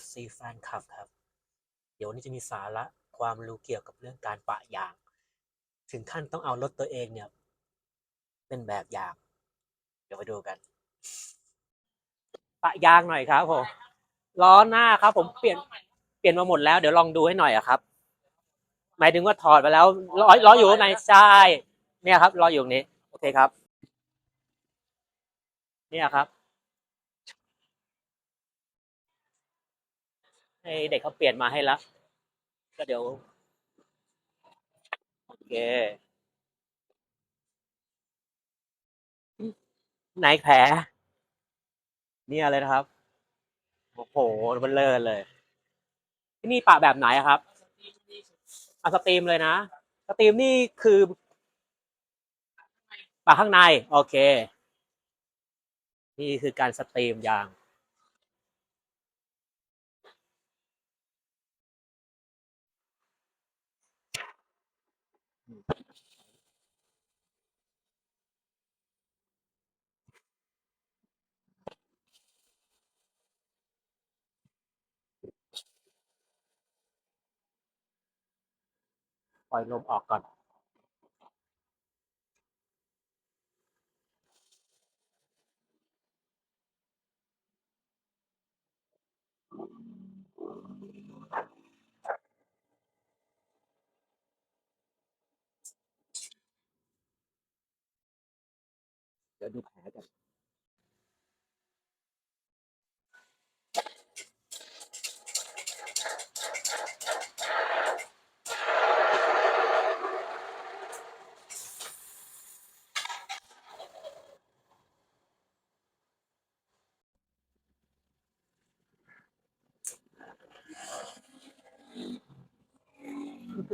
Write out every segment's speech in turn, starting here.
FC แฟนคลับครับ เดี๋ยววันนี้จะมีสาระความรู้เกี่ยวกับเรื่องการปะยาง ถึงขั้นต้องเอารถตัวเองเนี่ย เป็นแบบอย่าง เดี๋ยวไปดูกัน ปะยางหน่อยครับผมล้อหน้าครับ ผมเปลี่ยนเปลี่ยนมาหมดแล้วเดี๋ยวลองดูให้หน่อยอะครับ หมายถึงว่าถอดไปแล้วล้อล้ออยู่ข้างในใช่เนี่ยครับล้ออยู่ตรงนี้ โอเคครับ เนี่ยครับ ให้เด็กเขาเปลี่ยนมาให้แล้วก็เดี๋ยว โอเค ไหนแผลเนี่ยเลยนะครับ โอ้โหเบลเลอร์เลย ที่นี่ปะแบบไหนครับอาสตรีมเลยนะสตรีมนี่คือปะข้างใน โอเค นี่คือการสตรีมยาง ปล่อยลมออกก่อนเดี๋ยวดูแผลกัน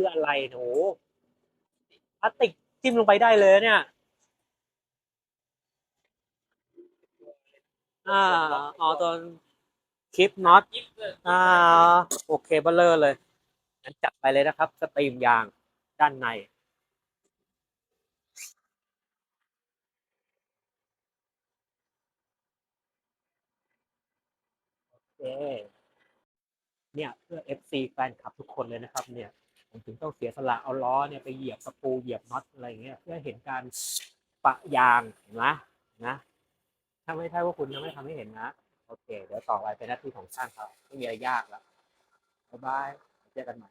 คืออะไรหนูพลาสติกจิ้มลงไปได้เลยเนี่ย อ่าอ๋อตัวคลิปน็อตอ่า โอเคเบลเลอร์เลยงั้นจัดไปเลยนะครับ สตรีมยางด้านในโอเคเนี่ยเพื่อ FC แฟนคลับทุกคนเลยนะครับ เนี่ย ผมถึงต้องเสียสละเอาล้อเนี่ยไปเหยียบตะปูเหยียบน็อตอะไรอย่างเงี้ยเพื่อเห็นการปะยางเห็นไหมนะถ้าไม่ใช่ว่าคุณยังไม่ทำให้เห็นนะ โอเค เดี๋ยวต่อไปเป็นหน้าที่ของช่างครับไม่มีอะไรยากแล้วบ๊ายบายเจอกันใหม่